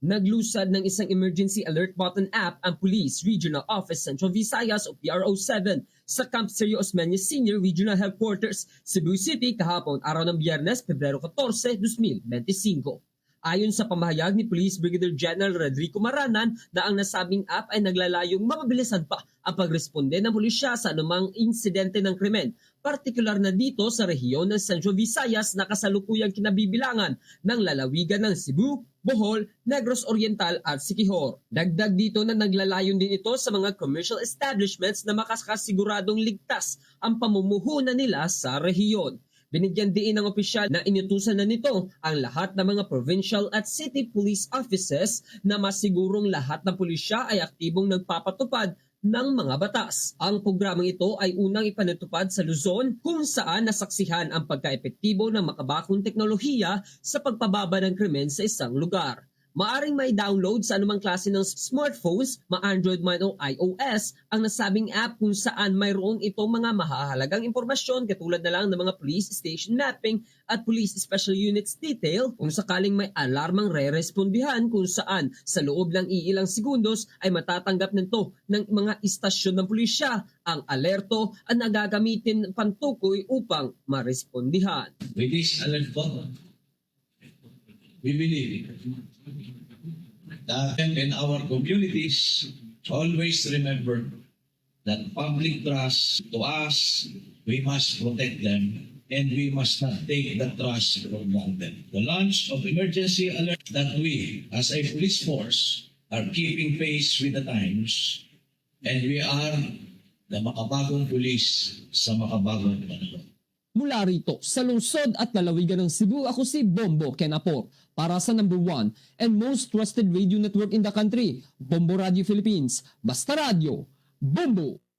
Naglusad ng isang emergency alert button app ang Police Regional Office Central Visayas o PRO7 sa Camp Sergio Osmeña Senior Regional Headquarters, Cebu City kahapon araw ng Biyernes, Pebrero 14, 2025. Ayon sa pamahayag ni Police Brigadier General Rodrigo Maranan na ang nasabing app ay naglalayong mapabilisan pa ang pagresponde ng pulisya sa anumang insidente ng krimen, partikular na dito sa rehiyon ng Central Visayas na kasalukuyang kinabibilangan ng lalawigan ng Cebu, Bohol, Negros Oriental at Siquijor. Dagdag dito na naglalayon din ito sa mga commercial establishments na makasiguradong ligtas ang pamumuhunan nila sa rehiyon. Binigyan diin ng opisyal na inutusan na nito ang lahat ng mga provincial at city police offices na masigurong lahat ng pulisya ay aktibong nagpapatupad ng mga batas. Ang programang ito ay unang ipanatupad sa Luzon kung saan nasaksihan ang pagkaepektibo ng makabakong teknolohiya sa pagpababa ng krimen sa isang lugar. Maaring may download sa anumang klase ng smartphones, ma-Android man o iOS, ang nasabing app kung saan mayroon itong mga mahahalagang impormasyon katulad na lang ng mga police station mapping at police special units detail kung sakaling may alarmang re-respondihan kung saan sa loob ng iilang segundos ay matatanggap nito ng mga istasyon ng pulisya ang alerto at nagagamitin pantukoy upang marespondihan. With this alert button, we believe that in our communities, always remember that public trust to us, we must protect them and we must not take the trust from them. The launch of emergency alert that we, as a police force, are keeping pace with the times and we are the makabagong police sa makabagong panahon. Mula rito sa lungsod at lalawigan ng Cebu, ako si Bombo Kenapor para sa number one and most trusted radio network in the country, Bombo Radio Philippines. Basta Radio, Bombo!